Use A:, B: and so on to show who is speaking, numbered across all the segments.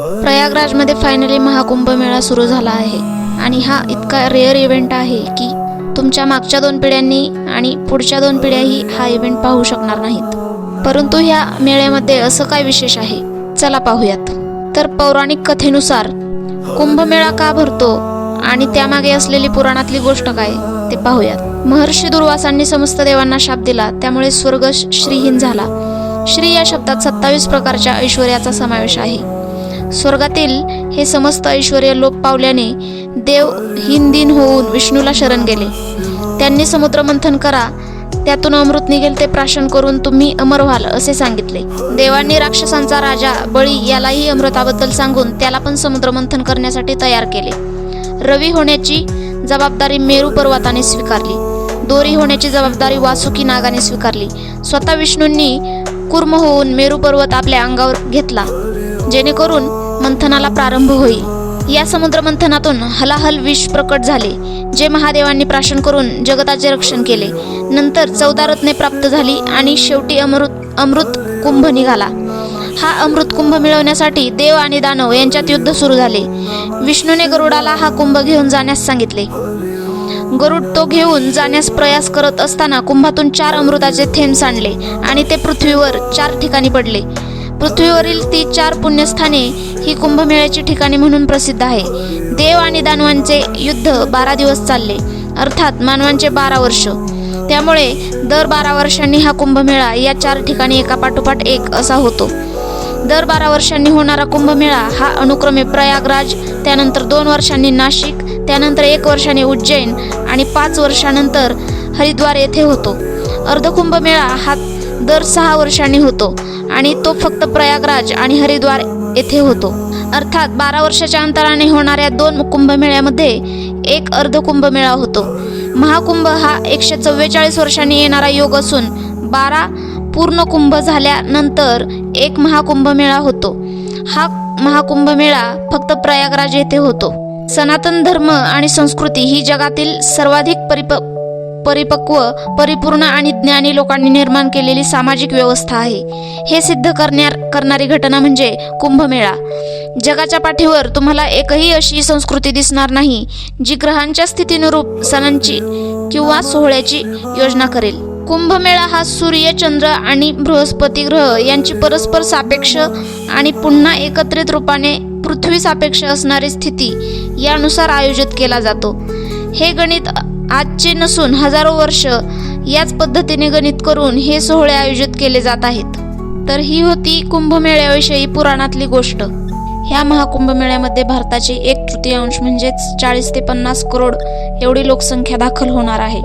A: प्रयागराजमध्ये finally Mahakumbh मेळा सुरू झाला आहे. आणि हा इतका रेअर इव्हेंट आहे की तुमच्या मागच्या दोन पिढ्यांनी आणि पुढच्या दोन पिढ्याही हा इव्हेंट पाहू शकणार नाहीत. परंतु ह्या मेळ्यामध्ये असं काय विशेष आहे? चला पाहूयात. तर पौराणिक कथेनुसार कुंभमेळा का भरतो आणि त्यामागे असलेली पुराणातली गोष्ट काय ते पाहूयात. महर्षी दुर्वासांनी समस्त देवांना शाप दिला त्यामुळे स्वर्ग श्रीहीन झाला. श्री या शब्दात सत्तावीस प्रकारच्या ऐश्वर्याचा समावेश आहे. स्वर्गातील हे समस्त ऐश्वर लोप पावल्याने देव हिंदीन होऊन विष्णूला शरण गेले. त्यांनी समुद्र मंथन करा. त्यातून अमृत निघेल ते प्राशन करून तुम्ही अमर व्हाल असे सांगितले. देवांनी राक्षसांचा राजा बळी यालाही अमृताबद्दल सांगून त्याला पण समुद्र मंथन करण्यासाठी तयार केले. रवी होण्याची जबाबदारी मेरू पर्वताने स्वीकारली. दोरी होण्याची जबाबदारी वासुकी नागाने स्वीकारली. स्वतः विष्णूंनी कुर्म होऊन मेरू पर्वत आपल्या अंगावर घेतला. जेणेकरून मंथनाला प्रारंभ होईल. या समुद्र मंथनातून हलाहल विष प्रकट झाले जे महादेवांनी प्राशन करून जगताचे रक्षण केले. नंतर चौदा रत्ने प्राप्त झाली आणि शेवटी अमृत अमृत कुंभ निघाला. हा अमृत कुंभ मिळवण्यासाठी देव आणि दानव यांच्यात युद्ध सुरू झाले. विष्णूने गरुडाला हा कुंभ घेऊन जाण्यास सांगितले. गरुड तो घेऊन जाण्यास प्रयास करत असताना कुंभातून चार अमृताचे थेंब सांडले आणि ते पृथ्वीवर चार ठिकाणी पडले. पृथ्वीवरील ती चार पुण्यस्थाने ही कुंभमेळ्याची ठिकाणे म्हणून प्रसिद्ध आहे. देव आणि दानवांचे युद्ध बारा दिवस चालले अर्थात मानवांचे बारा वर्ष. त्यामुळे दर बारा वर्षांनी हा कुंभमेळा या चार ठिकाणी एका पाठोपाठ एक असा होतो. दर बारा वर्षांनी होणारा कुंभमेळा हा अनुक्रमे प्रयागराज त्यानंतर दोन वर्षांनी नाशिक त्यानंतर एक वर्षाने उज्जैन आणि पाच वर्षानंतर हरिद्वार येथे होतो. अर्धकुंभमेळा हा दर सहा वर्षांनी होतो. आणि तो फक्त प्रयागराज आणि हरिद्वार येथे होतो. अर्थात बारा वर्षाच्या अंतराने होणाऱ्या दोन कुंभमेळ्यामध्ये एक अर्धकुंभमेळा होतो. महाकुंभ हा एकशे चव्वेचाळीस वर्षांनी येणारा योग असून बारा पूर्ण कुंभ झाल्यानंतर एक महाकुंभमेळा होतो. हा महाकुंभमेळा फक्त प्रयागराज येथे होतो. सनातन धर्म आणि संस्कृती ही जगातील सर्वाधिक परिप परिपक्व परिपूर्ण आणि ज्ञानी लोकांनी निर्माण केलेली सामाजिक व्यवस्था आहे. हे सिद्ध करण्या करणारी घटना म्हणजे कुंभमेळा. जगाच्या पाठीवर तुम्हाला एकही अशी संस्कृती दिसणार नाही जी ग्रहांच्या स्थितीनुरूप सणांची किंवा सोहळ्याची योजना करेल. कुंभमेळा हा सूर्य चंद्र आणि बृहस्पती ग्रह यांची परस्पर सापेक्ष आणि पुन्हा एकत्रित रूपाने पृथ्वी सापेक्ष असणारी स्थिती यानुसार आयोजित केला जातो. हे गणित आजचे नसून हजारो वर्ष याच पद्धतीने गणित करून हे सोहळे आयोजित केले जात आहेत. तर ही होती कुंभमेळ्याविषयी पुराणातली गोष्ट. ह्या महाकुंभमेळ्यामध्ये भारताची एक तृतीयांश म्हणजेच चाळीस ते पन्नास करोड एवढी लोकसंख्या दाखल होणार आहे.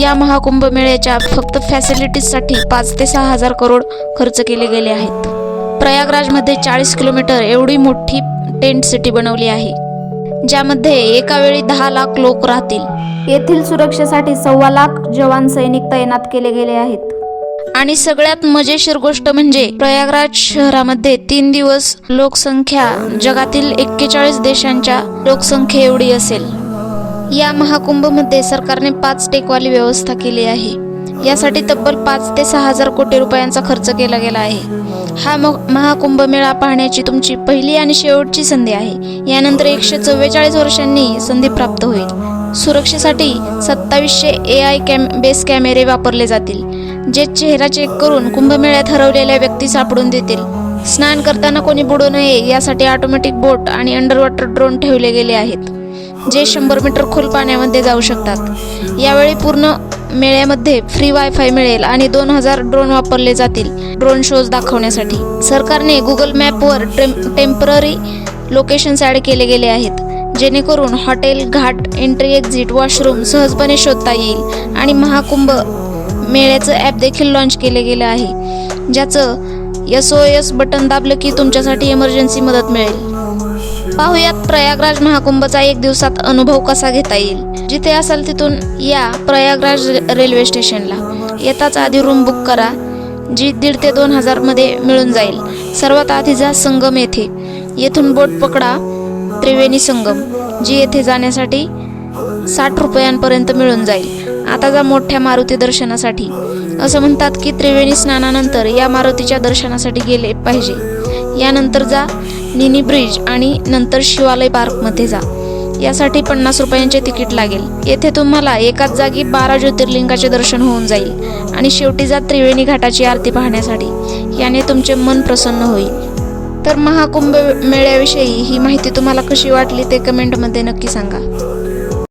A: या महाकुंभमेळ्याच्या फक्त फॅसिलिटीजसाठी पाच ते सहा हजार करोड खर्च केले गेले आहेत. प्रयागराजमध्ये चाळीस किलोमीटर एवढी मोठी टेंट सिटी बनवली आहे. ज्यामध्ये एका वेळी दहा लाख लोक राहतील. येथील सुरक्षेसाठी सव्वा लाख जवान सैनिक तैनात केले गेले आहेत. आणि सगळ्यात मजेशीर गोष्ट म्हणजे प्रयागराज शहरामध्ये तीन दिवस लोकसंख्या जगातील एक्केचाळीस देशांच्या लोकसंख्ये एवढी असेल. या महाकुंभमध्ये सरकारने पाच टेकवाली व्यवस्था केली आहे. यासाठी तब्बल पाच ते सहा हजार कोटी रुपयांचा खर्च केला गेला आहे. हा म महाकुंभ मेळा पाहण्याची तुमची पहिली आणि शेवटची संधी आहे. यानंतर एकशे चव्वेचाळीस वर्षांनी संधी प्राप्त होईल. सुरक्षेसाठी सत्तावीसशे ए आय कॅम बेस कॅमेरे वापरले जातील जे चेहरा चेक करून कुंभमेळ्यात हरवलेल्या व्यक्ती सापडून देतील. स्नान करताना कोणी बुडू नये यासाठी ऑटोमॅटिक बोट आणि अंडरवॉटर ड्रोन ठेवले गेले आहेत जे शंभर मीटर खोल पाण्यामध्ये जाऊ शकतात. यावेळी पूर्ण मेळ्यामध्ये फ्री वायफाय मिळेल आणि दोन हजार ड्रोन वापरले जातील. ड्रोन शोज दाखवण्यासाठी. सरकारने गुगल मॅपवर टेंपररी लोकेशन्स ॲड केले गेले आहेत जेणेकरून hotel ghat entry exit washroom सहजपणे शोधता येईल आणि महाकुंभ मेळ्याचं ॲप देखील लॉन्च केले गेलं आहे ज्याचं एस ओ एस बटन दाबलं की तुमच्यासाठी इमर्जन्सी मदत मिळेल. पाहुयात प्रयागराज महाकुंभचा एक दिवसात अनुभव कसा घेता येईल. जिथे असाल तिथून या प्रयागराज रे- रेल्वे स्टेशनला. येताच आधी रूम बुक करा जी दीड ते दोन हजारमध्ये मिळून जाईल. सर्वात आधी जा संगम येथे. येथून बोट पकडा त्रिवेणी संगम जी येथे जाण्यासाठी साठ रुपयांपर्यंत मिळून जाईल. आता जा मोठ्या मारुती दर्शनासाठी. असं म्हणतात की त्रिवेणी स्नानानंतर या मारुतीच्या दर्शनासाठी गेले पाहिजे. यानंतर जा मिनी ब्रिज आणि नंतर शिवालय पार्कमध्ये जा. यासाठी पन्नास रुपयांचे तिकीट लागेल. येथे तुम्हाला एकाच जागी बारा ज्योतिर्लिंगाचे दर्शन होऊन जाईल आणि शेवटी जा त्रिवेणी घाटाची आरती पाहण्यासाठी. याने तुमचे मन प्रसन्न होईल. तर महाकुंभ मेळ्याविषयी ही माहिती तुम्हाला कशी वाटली ते कमेंटमध्ये नक्की सांगा.